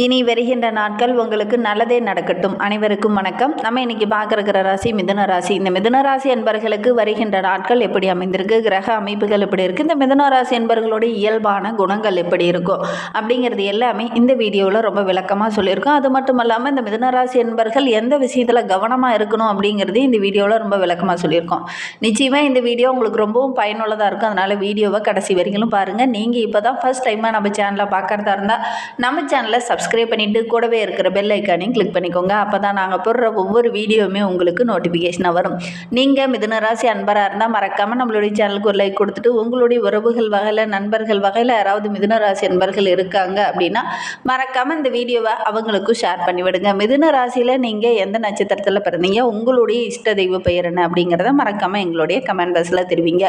இனி வருகின்ற நாட்கள் உங்களுக்கு நல்லதே நடக்கட்டும். அனைவருக்கும் வணக்கம். நம்ம இன்னைக்கு பார்க்குற ராசி மிதுன ராசி. இந்த மிதுன ராசி என்பர்களுக்கு வருகின்ற நாட்கள் எப்படி அமைந்திருக்கு? கிரக அமைப்புகள் எப்படி இருக்குது இந்த மிதுன ராசி என்பர்களுடைய இயல்பான குணங்கள் எப்படி இருக்கும் அப்படிங்கிறது எல்லாமே இந்த வீடியோவில் ரொம்ப விளக்கமாக சொல்லியிருக்கோம். அது மட்டும் இல்லாமல் இந்த மிதுன ராசி என்பர்கள் எந்த விஷயத்தில் கவனமாக இருக்கணும் அப்படிங்கிறது இந்த வீடியோவில் ரொம்ப விளக்கமாக சொல்லியிருக்கோம். நிச்சயமாக இந்த வீடியோ உங்களுக்கு ரொம்பவும் பயனுள்ளதாக இருக்கும். அதனால் வீடியோவை கடைசி வரைக்கும் பாருங்கள் நீங்கள் இப்போ தான் ஃபஸ்ட் டைமாக நம்ம சேனலை பார்க்குறதா இருந்தால் நம்ம சேனலை சப்ஸ்கிரைப் பண்ணிவிட்டு கூடவே இருக்கிற பெல் ஐக்கானையும் கிளிக் பண்ணிக்கோங்க. அப்போ தான் நாங்கள் போடுற ஒவ்வொரு வீடியோவுமே உங்களுக்கு நோட்டிஃபிகேஷனாக வரும். நீங்கள் மிதுனராசி அன்பராக இருந்தால் மறக்காமல் நம்மளுடைய சேனலுக்கு ஒரு லைக் கொடுத்துட்டு உங்களுடைய உறவுகள் வகையில் நண்பர்கள் வகையில் யாராவது மிதுனராசி அன்பர்கள் இருக்காங்க அப்படின்னா மறக்காமல் இந்த வீடியோவை அவங்களுக்கும் ஷேர் பண்ணிவிடுங்க மிதுன ராசியில் நீங்கள் எந்த நட்சத்திரத்தில் பிறந்தீங்க உங்களுடைய இஷ்ட தெய்வ பெயர் என்ன அப்படிங்கிறத மறக்காமல் எங்களுடைய கமெண்ட் பாக்ஸில் தெரிவிங்க.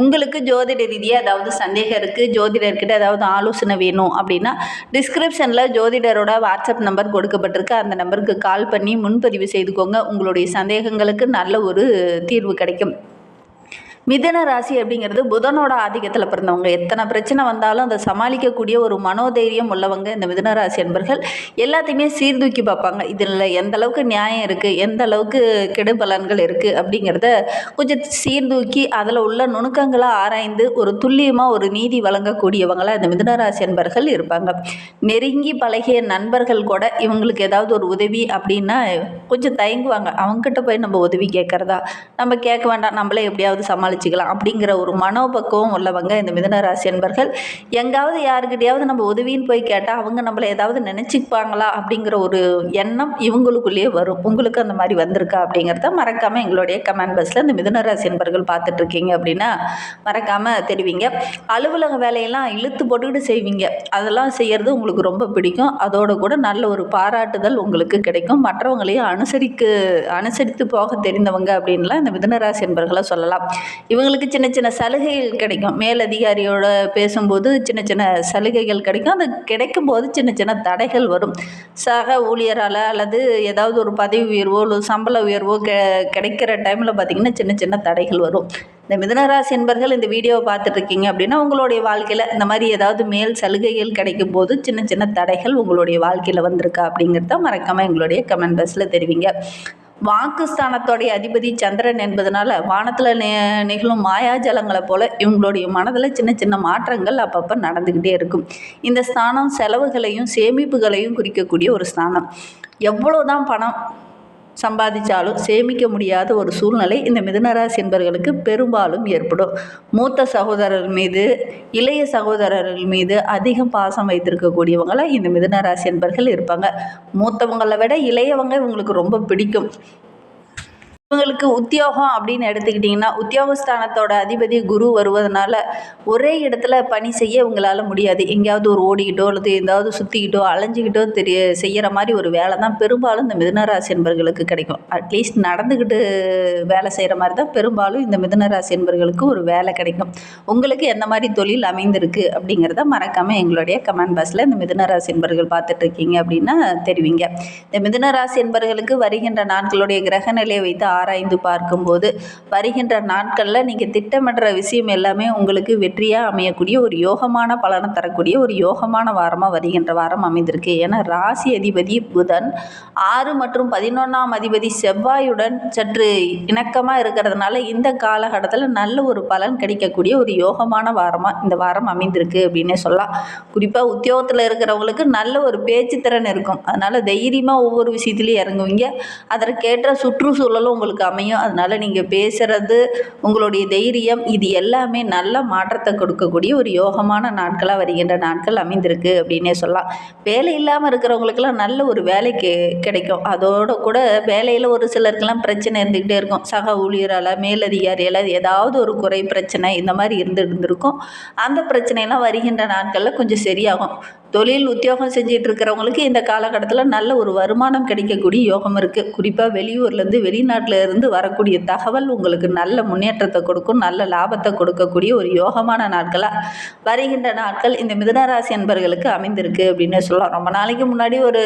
உங்களுக்கு ஜோதிட ரீதியாக ஏதாவது சந்தேகம் இருக்குது ஜோதிடர்கிட்ட ஏதாவது ஆலோசனை வேணும் அப்படின்னா டிஸ்கிரிப்ஷனில் ஜோதிடரோட வாட்ஸ்அப் நம்பர் கொடுக்கப்பட்டிருக்கு. அந்த நம்பருக்கு கால் பண்ணி முன்பதிவு செய்துக்கோங்க. உங்களுடைய சந்தேகங்களுக்கு நல்ல ஒரு தீர்வு கிடைக்கும். மிதன ராசி அப்படிங்கிறது புதனோட ஆதிக்கத்தில் பிறந்தவங்க. எத்தனை பிரச்சனை வந்தாலும் அதை சமாளிக்கக்கூடிய ஒரு மனோதைரியம் உள்ளவங்க இந்த மிதன ராசி என்பர்கள் எல்லாத்தையுமே சீர்தூக்கி பார்ப்பாங்க. இதில் எந்த அளவுக்கு நியாயம் இருக்குது எந்த அளவுக்கு கெடுபலன்கள் இருக்குது அப்படிங்கிறத கொஞ்சம் சீர்தூக்கி அதில் உள்ள நுணுக்கங்களை ஆராய்ந்து ஒரு துல்லியமாக ஒரு நீதி வழங்கக்கூடியவங்களாக இந்த மிதன ராசி என்பர்கள் இருப்பாங்க. நெருங்கி பழகிய நண்பர்கள் கூட இவங்களுக்கு ஏதாவது ஒரு உதவி அப்படின்னா கொஞ்சம் தயங்குவாங்க. அவங்ககிட்ட போய் நம்ம உதவி கேட்குறதா? நம்ம கேட்க வேண்டாம். நம்மளே எப்படியாவது சமாளி சமாளிச்சுக்கலாம் அப்படிங்கிற ஒரு மனோபக்குவம் உள்ளவங்க இந்த மிதனராசி என்பர்கள் எங்காவது யாருக்கிட்டையாவது நம்ம உதவின்னு போய் கேட்டால் அவங்க நம்மளை ஏதாவது நினச்சிப்பாங்களா அப்படிங்கிற ஒரு எண்ணம் இவங்களுக்குள்ளேயே வரும். உங்களுக்கு அந்த மாதிரி வந்திருக்கா அப்படிங்கிறத மறக்காமல் எங்களுடைய கமெண்ட் பாக்ஸில் இந்த மிதனராசி என்பர்கள் பார்த்துட்ருக்கீங்க அப்படின்னா மறக்காமல் தெரிவிங்க. அலுவலக வேலையெல்லாம் இழுத்து போட்டுக்கிட்டு செய்வீங்க. அதெல்லாம் செய்கிறது உங்களுக்கு ரொம்ப பிடிக்கும். அதோடு கூட நல்ல ஒரு பாராட்டுதல் உங்களுக்கு கிடைக்கும். மற்றவங்களையும் அனுசரிக்க அனுசரித்து போக தெரிந்தவங்க அப்படின்லாம் இந்த மிதனராசி என்பர்களை சொல்லலாம். இவங்களுக்கு சின்ன சின்ன சலுகைகள் கிடைக்கும். மேலதிகாரியோட பேசும்போது சின்ன சின்ன சலுகைகள் கிடைக்கும். அது கிடைக்கும் போது சின்ன சின்ன தடைகள் வரும். சக ஊழியரால் அல்லது ஏதாவது ஒரு பதவி உயர்வோ இல்லை சம்பள உயர்வோ கெ கிடைக்கிற டைமில் பார்த்திங்கன்னா சின்ன சின்ன தடைகள் வரும். இந்த மிதனராசி என்பர்கள் இந்த வீடியோவை பார்த்துட்ருக்கீங்க அப்படின்னா உங்களுடைய வாழ்க்கையில் இந்த மாதிரி ஏதாவது மேல் சலுகைகள் கிடைக்கும் போது சின்ன சின்ன தடைகள் உங்களுடைய வாழ்க்கையில் வந்திருக்கா அப்படிங்கிறத மறக்காமல் எங்களுடைய கமெண்ட் பாக்ஸில் தெரிவிங்க. வாக்குஸ்தானத்தோடைய அதிபதி சந்திரன் என்பதனால வானத்தில் நெ நிகழும் மாயாஜலங்களை போல் இவங்களுடைய மனதில் சின்ன சின்ன மாற்றங்கள் அப்பப்போ நடந்துக்கிட்டே இருக்கும். இந்த ஸ்தானம் செலவுகளையும் சேமிப்புகளையும் குறிக்கக்கூடிய ஒரு ஸ்தானம். எவ்வளோ தான் பணம் சம்பாதிச்சாலும் சேமிக்க முடியாத ஒரு சூழ்நிலை இந்த மிதுனராசி என்பவர்களுக்கு பெரும்பாலும் ஏற்படும். மூத்த சகோதரர்கள் மீது இளைய சகோதரர்கள் மீது அதிகம் பாசம் வைத்திருக்கக்கூடியவங்களாக இந்த மிதுனராசி என்பர்கள் இருப்பாங்க. மூத்தவங்களை விட இளையவங்க இவங்களுக்கு ரொம்ப பிடிக்கும். இவங்களுக்கு உத்தியோகம் அப்படின்னு எடுத்துக்கிட்டிங்கன்னா உத்தியோகஸ்தானத்தோட அதிபதி குரு வருவதனால ஒரே இடத்துல பணி செய்ய உங்களால் முடியாது. எங்கேயாவது ஒரு ஓடிக்கிட்டோ அல்லது எதாவது சுற்றிக்கிட்டோ அலைஞ்சிக்கிட்டோ தெரிய செய்கிற மாதிரி ஒரு வேலை தான் பெரும்பாலும் இந்த மிதுனராசி என்பர்களுக்கு கிடைக்கும். அட்லீஸ்ட் நடந்துக்கிட்டு வேலை செய்கிற மாதிரி தான் பெரும்பாலும் இந்த மிதுனராசி என்பர்களுக்கு ஒரு வேலை கிடைக்கும். உங்களுக்கு எந்த மாதிரி தொழில் அமைந்திருக்கு அப்படிங்கிறத மறக்காமல் எங்களுடைய கமெண்ட் பாக்ஸில் இந்த மிதனராசி என்பர்கள் பார்த்துட்ருக்கீங்க அப்படின்னா தெரிவிங்க. இந்த மிதுனராசி என்பர்களுக்கு வருகின்ற நாட்களுடைய கிரக நிலையை வைத்து ஆராய்ந்து பார்க்கும்போது வருகின்ற நாட்களில் நீங்கள் திட்டமிடுற விஷயம் எல்லாமே உங்களுக்கு வெற்றியாக அமையக்கூடிய ஒரு யோகமான பலனை தரக்கூடிய ஒரு யோகமான வாரமாக வருகின்ற வாரம் அமைந்திருக்கு. ஏன்னா ராசி அதிபதி புதன் ஆறு மற்றும் பதினொன்றாம் அதிபதி செவ்வாயுடன் சற்று இணக்கமாக இருக்கிறதுனால இந்த காலகட்டத்தில் நல்ல ஒரு பலன் கிடைக்கக்கூடிய ஒரு யோகமான வாரமாக இந்த வாரம் அமைந்திருக்கு அப்படின்னே சொல்லலாம். குறிப்பாக உத்தியோகத்தில் இருக்கிறவங்களுக்கு நல்ல ஒரு பேச்சு திறன் இருக்கும். அதனால் தைரியமாக ஒவ்வொரு விஷயத்துலையும் இறங்குவீங்க. அதற்கேற்ற சுற்றுச்சூழலும் உங்களுக்கு உங்களுக்கு அமையும். அதனால் நீங்கள் பேசுகிறது உங்களுடைய தைரியம் இது எல்லாமே நல்ல மாற்றத்தை கொடுக்கக்கூடிய ஒரு யோகமான நாட்களாக வருகின்ற நாட்கள் அமைந்திருக்கு அப்படின்னே சொல்லலாம். வேலை இல்லாமல் இருக்கிறவங்களுக்கெல்லாம் நல்ல ஒரு வேலை கே கிடைக்கும். அதோடு கூட வேலையில் ஒரு சிலருக்கெல்லாம் பிரச்சனை இருந்துக்கிட்டே இருக்கும். சக ஊழியரால் மேலதிகாரியால் ஏதாவது ஒரு குறை பிரச்சனை இந்த மாதிரி இருந்து இருந்திருக்கும். அந்த பிரச்சனையெல்லாம் வருகின்ற நாட்களில் கொஞ்சம் சரியாகும். தொழில் உத்தியோகம் செஞ்சிட்டு இருக்கிறவங்களுக்கு இந்த காலகட்டத்தில் நல்ல ஒரு வருமானம் கிடைக்கக்கூடிய யோகம் இருக்குது குறிப்பாக வெளியூர்லேருந்து வெளிநாட்டிலேருந்து வரக்கூடிய தகவல் உங்களுக்கு நல்ல முன்னேற்றத்தை கொடுக்கும் நல்ல லாபத்தை கொடுக்கக்கூடிய ஒரு யோகமான நாட்களாக வருகின்ற நாட்கள் இந்த மிதனராசி அன்பர்களுக்கு அமைந்திருக்கு அப்படின்னு சொல்லலாம். ரொம்ப நாளைக்கு முன்னாடி ஒரு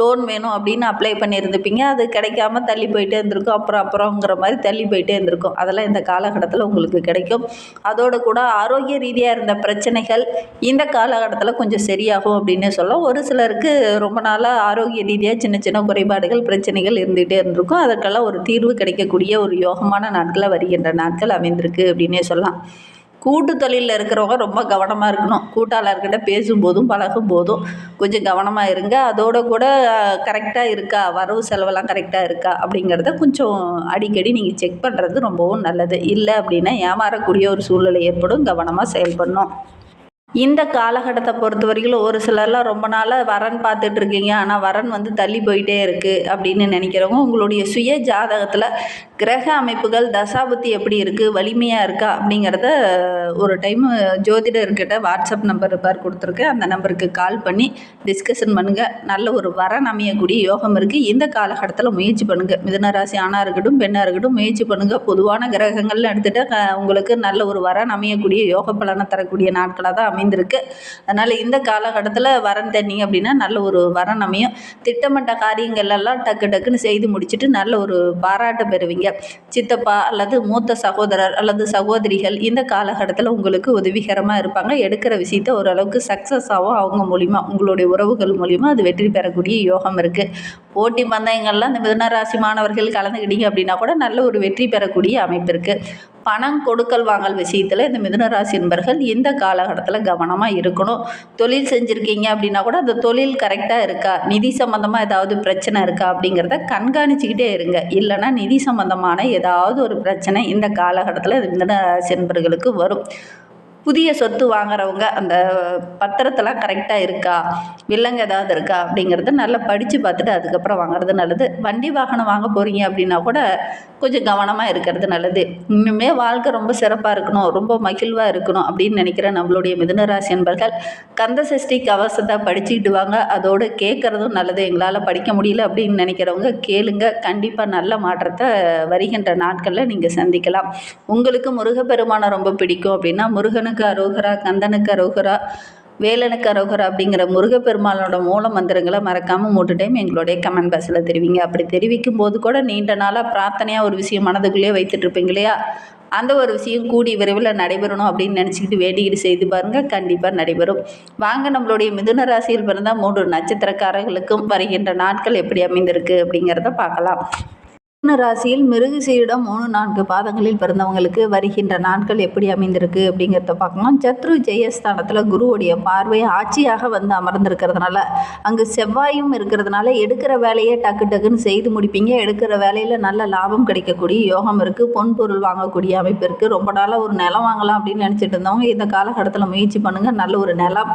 லோன் வேணும் அப்படின்னு அப்ளை பண்ணியிருந்துப்பீங்க அது கிடைக்காம தள்ளி போயிட்டே இருந்திருக்கும். அப்புறம் அப்புறங்கிற மாதிரி தள்ளி போயிட்டே இருந்திருக்கும். அதெல்லாம் இந்த காலகட்டத்தில் உங்களுக்கு கிடைக்கும். அதோடு கூட ஆரோக்கிய ரீதியாக இருந்த பிரச்சனைகள் இந்த காலகட்டத்தில் கொஞ்சம் சரியாகும். ஆகும் அப்படின்னே சொல்லலாம் ஒரு சிலருக்கு ரொம்ப நாளாக ஆரோக்கிய ரீதியாக சின்ன சின்ன குறைபாடுகள் பிரச்சனைகள் இருந்துகிட்டே இருந்திருக்கும். அதற்கெல்லாம் ஒரு தீர்வு கிடைக்கக்கூடிய ஒரு யோகமான நாட்களாக வருகின்ற நாட்கள் அமைந்திருக்கு அப்படின்னே சொல்லலாம். கூட்டு தொழிலில் இருக்கிறவங்க ரொம்ப கவனமாக இருக்கணும். கூட்டாளர்கிட்ட பேசும்போதும் பழகும் போதும் கொஞ்சம் கவனமாக இருங்க. அதோட கூட கரெக்டாக இருக்கா? வரவு செலவெல்லாம் கரெக்டாக இருக்கா? அப்படிங்கிறத கொஞ்சம் அடிக்கடி நீங்கள் செக் பண்ணுறது ரொம்பவும் நல்லது. இல்லை அப்படின்னா ஏமாறக்கூடிய ஒரு சூழ்நிலை ஏற்படும். கவனமாக செயல்படணும். இந்த காலகட்டத்தை பொறுத்த வரைக்கும் ஒரு சிலர்லாம் ரொம்ப நாளாக வரன் பார்த்துட்டு இருக்கீங்க. ஆனால் வரன் வந்து தள்ளி போயிட்டே இருக்குது அப்படின்னு நினைக்கிறவங்க உங்களுடைய சுய ஜாதகத்தில் கிரக அமைப்புகள் தசாபுத்தி எப்படி இருக்குது வலிமையாக இருக்கா அப்படிங்கிறத ஒரு டைம் ஜோதிடர்கிட்ட வாட்ஸ்அப் நம்பர் பார் கொடுத்துருக்கேன். அந்த நம்பருக்கு கால் பண்ணி டிஸ்கஷன் பண்ணுங்கள் நல்ல ஒரு வரன் அமையக்கூடிய யோகம் இருக்குது இந்த காலகட்டத்தில் முயற்சி பண்ணுங்கள் மிதனராசி ஆணாக இருக்கட்டும் பெண்ணாக இருக்கட்டும் முயற்சி பண்ணுங்கள் பொதுவான கிரகங்கள்னு எடுத்துகிட்டு உங்களுக்கு நல்ல ஒரு வரன் அமையக்கூடிய யோக பலனை தரக்கூடிய நாட்களாக தான் அமைந்திருக்கு. அதனால் இந்த காலகட்டத்தில் வரன் தண்ணி அப்படின்னா நல்ல ஒரு வரன் அமையும். திட்டமிட்ட காரியங்கள் எல்லாம் டக்கு டக்குன்னு செய்து முடிச்சுட்டு நல்ல ஒரு பாராட்டு பெறுவீங்க. சித்தப்பா அல்லது மூத்த சகோதரர் அல்லது சகோதரிகள் இந்த காலகட்டத்தில் உங்களுக்கு உதவிகரமாக இருப்பாங்க. எடுக்கிற விஷயத்த ஓரளவுக்கு சக்ஸஸ் ஆகும் அவங்க மூலிமா உங்களுடைய உறவுகள் மூலிமா அது வெற்றி பெறக்கூடிய யோகம் இருக்குது போட்டி பந்தயங்கள்லாம் இந்த மிதனராசி மாணவர்கள் கலந்துக்கிட்டீங்க அப்படின்னா கூட நல்ல ஒரு வெற்றி பெறக்கூடிய அமைப்பு இருக்குது பணம் கொடுக்கல் வாங்கல் விஷயத்தில் இந்த மிதுனராசி என்பர்கள் இந்த காலகட்டத்தில் கவனமாக இருக்கணும்? தொழில் செஞ்சுருக்கீங்க அப்படின்னா கூட அந்த தொழில் கரெக்டாக இருக்கா? நிதி சம்மந்தமாக ஏதாவது பிரச்சனை இருக்கா அப்படிங்கிறத கண்காணிச்சிக்கிட்டே இருங்க. இல்லைனா நிதி சம்மந்தமான ஏதாவது ஒரு பிரச்சனை இந்த காலகட்டத்தில் இந்த மிதுனராசி என்பர்களுக்கு வரும். புதிய சொத்து வாங்குறவங்க அந்த பத்திரத்தெல்லாம் கரெக்டாக இருக்கா? வில்லங்க ஏதாவது இருக்கா? அப்படிங்கிறத நல்லா படித்து பார்த்துட்டு அதுக்கப்புறம் வாங்குறது நல்லது. வண்டி வாகனம் வாங்க போகிறீங்க அப்படின்னா கூட கொஞ்சம் கவனமாக இருக்கிறது நல்லது. இன்னுமே வாழ்க்கை ரொம்ப சிறப்பாக இருக்கணும் ரொம்ப மகிழ்வாக இருக்கணும் அப்படின்னு நினைக்கிற நம்மளுடைய மிதுனராசி என்பர்கள் கந்த சஷ்டி கவசத்தை படிச்சுக்கிட்டு வாங்க. அதோடு கேட்குறதும் நல்லது. எங்களால் படிக்க முடியல அப்படின்னு நினைக்கிறவங்க கேளுங்க. கண்டிப்பாக நல்ல மாற்றத்தை வருகின்ற நாட்களில் நீங்கள் சந்திக்கலாம். உங்களுக்கு முருகப்பெருமானை ரொம்ப பிடிக்கும் அப்படின்னா முருகனுக்கு அரோகரா கந்தனுக்கு அரோகரா வேலனுக்கு அரோகரா அப்படிங்கிற முருகப்பெருமானோட மூல மந்திரங்களை மறக்காமல் மூட்டு டைம் எங்களுடைய கமெண்ட் பாக்ஸில் தெரிவிங்க. அப்படி தெரிவிக்கும் போது கூட நீண்ட நாளாக பிரார்த்தனையாக ஒரு விஷயம் மனதுக்குள்ளேயே வைத்துட்டு இருப்பீங்க இல்லையா? அந்த ஒரு விஷயம் கூடி விரைவில் நடைபெறணும் அப்படின்னு நினச்சிக்கிட்டு வேண்டிக்கிட்டு செய்து பாருங்கள் கண்டிப்பாக நடைபெறும். வாங்க நம்மளுடைய மிதுன ராசியில் பிறந்த மூன்று நட்சத்திரக்காரர்களுக்கும் வருகின்ற நாட்கள் எப்படி அமைந்திருக்கு அப்படிங்கிறத பார்க்கலாம். ராசியில் மிருகசீரிடம் மூணு நான்கு பாதங்களில் பிறந்தவங்களுக்கு வருகின்ற நாட்கள் எப்படி அமைந்திருக்கு அப்படிங்கிறத பார்க்கலாம். சத்ரு ஜெயஸ்தானத்தில் குருவுடைய பார்வை ஆட்சியாக வந்து அமர்ந்திருக்கிறதுனால அங்கு செவ்வாயும் இருக்கிறதுனால எடுக்கிற வேலையை டக்கு டக்குன்னு செய்து முடிப்பீங்க. எடுக்கிற வேலையில் நல்ல லாபம் கிடைக்கக்கூடிய யோகம் இருக்குது பொன் பொருள் வாங்கக்கூடிய அமைப்பு இருக்குது ரொம்ப நாளாக ஒரு நிலம் வாங்கலாம் அப்படின்னு நினச்சிட்டு இருந்தவங்க இந்த காலகட்டத்தில் முயற்சி பண்ணுங்கள் நல்ல ஒரு நிலம்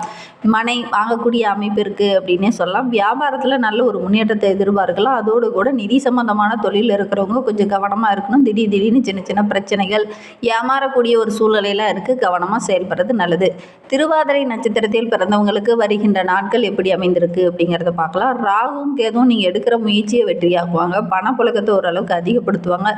மனை வாங்கக்கூடிய அமைப்பு இருக்குது அப்படின்னே சொல்லலாம். வியாபாரத்தில் நல்ல ஒரு முன்னேற்றத்தை எதிர்பார்க்கலாம். அதோடு கூட நிதி சம்பந்தமான தொழில் இருக்கிறவங்க கொஞ்சம் கவனமாக இருக்கணும். திடீர் திடீர்னு சின்ன சின்ன பிரச்சனைகள் ஏமாறக்கூடிய ஒரு சூழ்நிலையெல்லாம் இருக்குது கவனமாக செயல்படுறது நல்லது. திருவாதிரை நட்சத்திரத்தில் பிறந்தவங்களுக்கு வருகின்ற நாட்கள் எப்படி அமைந்திருக்கு அப்படிங்கிறத பார்க்கலாம். ராகும் கேதுவும் நீங்கள் எடுக்கிற முயற்சியை வெற்றியாக்குவாங்க. பணப்புழக்கத்தை ஓரளவுக்கு அதிகப்படுத்துவாங்க.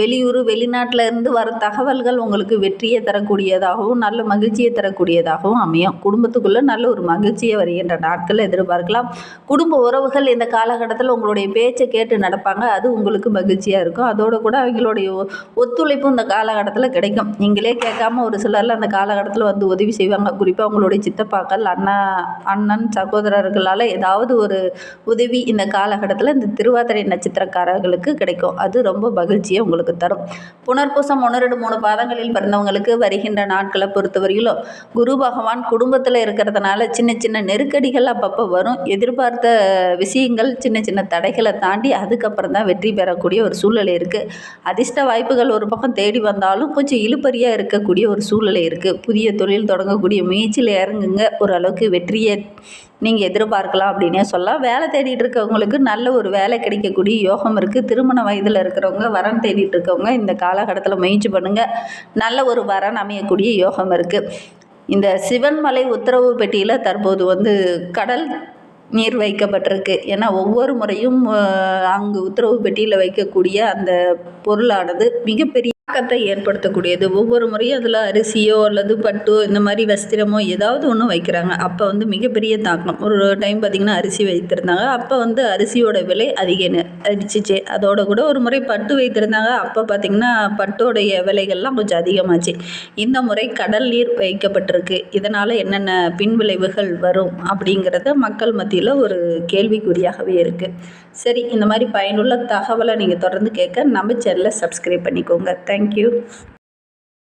வெளியூர் வெளிநாட்டில் இருந்து வர தகவல்கள் உங்களுக்கு வெற்றியை தரக்கூடியதாகவும் நல்ல மகிழ்ச்சியை தரக்கூடியதாகவும் அமையும். குடும்பத்துக்குள்ளே நல்ல ஒரு மகிழ்ச்சியை வருகின்ற நாட்கள் எதிர்பார்க்கலாம். குடும்ப உறவுகள் இந்த காலகட்டத்தில் உங்களுடைய பேச்சை கேட்டு நடப்பாங்க. அது உங்களுக்கு மகிழ்ச்சியாக இருக்கும். அதோடு கூட அவங்களுடைய ஒத்துழைப்பும் இந்த காலகட்டத்தில் கிடைக்கும். நீங்களே கேட்காம ஒரு சிலரில் அந்த காலகட்டத்தில் வந்து உதவி செய்வாங்க. குறிப்பாக உங்களுடைய சித்தப்பாக்கள் அண்ணா அண்ணன் சகோதரர்களால் ஏதாவது ஒரு உதவி இந்த காலகட்டத்தில் இந்த திருவாதிரை நட்சத்திரக்காரர்களுக்கு கிடைக்கும். அது ரொம்ப மகிழ்ச்சியை உங்களுக்கு தரும். புனர்பூசம் ஒன்று ரெண்டு மூணு பாதங்களில் பிறந்தவங்களுக்கு வருகின்ற நாட்களை பொறுத்தவரையிலும் குரு பகவான் குடும்பத்தில் இருக்கிறதுனால சின்ன சின்ன நெருக்கடிகள் அப்பப்போ வரும். எதிர்பார்த்த விஷயங்கள் சின்ன சின்ன தடைகளை தாண்டி அதுக்கப்புறம் தான் வெற்றி பெறக்கூடிய ஒரு சூழ்நிலை இருக்குது அதிர்ஷ்ட வாய்ப்புகள் ஒரு பக்கம் தேடி வந்தாலும் கொஞ்சம் இழுப்பறியாக இருக்கக்கூடிய ஒரு சூழ்நிலை இருக்குது புதிய தொழில் தொடங்கக்கூடிய முயற்சியில் இறங்குங்க. ஓரளவுக்கு வெற்றியை நீங்கள் எதிர்பார்க்கலாம் அப்படின்னே சொல்லலாம். வேலை தேடிட்டு இருக்கவங்களுக்கு நல்ல ஒரு வேலை கிடைக்கக்கூடிய யோகம் இருக்குது திருமண வயதில் இருக்கிறவங்க வரன் தேடிட்டு இருக்கவங்க இந்த காலகட்டத்தில் முயற்சி பண்ணுங்கள் நல்ல ஒரு வரன் அமையக்கூடிய யோகம் இருக்குது இந்த சிவன்மலை உத்தரவு பெட்டியில் தற்போது வந்து கடல் நீர் வைக்கப்பட்டிருக்கு ஏன்னா ஒவ்வொரு முறையும் அங்கு உத்தரவு பெட்டியில் வைக்கக்கூடிய அந்த பொருளானது மிகப்பெரிய தாக்கத்தை ஏற்படுத்தக்கூடியது. ஒவ்வொரு முறையும் அதில் அரிசியோ அல்லது பட்டோ இந்த மாதிரி வஸ்திரமோ ஏதாவது ஒன்று வைக்கிறாங்க. அப்போ வந்து மிகப்பெரிய தாக்கம். ஒரு டைம் பார்த்திங்கன்னா அரிசி வைத்திருந்தாங்க. அப்போ வந்து அரிசியோட விலை அதிக அடிச்சிச்சு. அதோட கூட ஒரு முறை பட்டு வைத்திருந்தாங்க. அப்போ பார்த்திங்கன்னா பட்டோடைய விலைகள்லாம் கொஞ்சம் அதிகமாச்சு. இந்த முறை கடல் நீர் வைக்கப்பட்டிருக்கு. இதனால் என்னென்ன பின்விளைவுகள் வரும் அப்படிங்கிறத மக்கள் மத்தியில் ஒரு கேள்விக்குறியாகவே இருக்குது சரி இந்த மாதிரி பயனுள்ள தகவலை நீங்கள் தொடர்ந்து கேட்க நம்ம சேனலை சப்ஸ்கிரைப் பண்ணிக்கோங்க. thank you.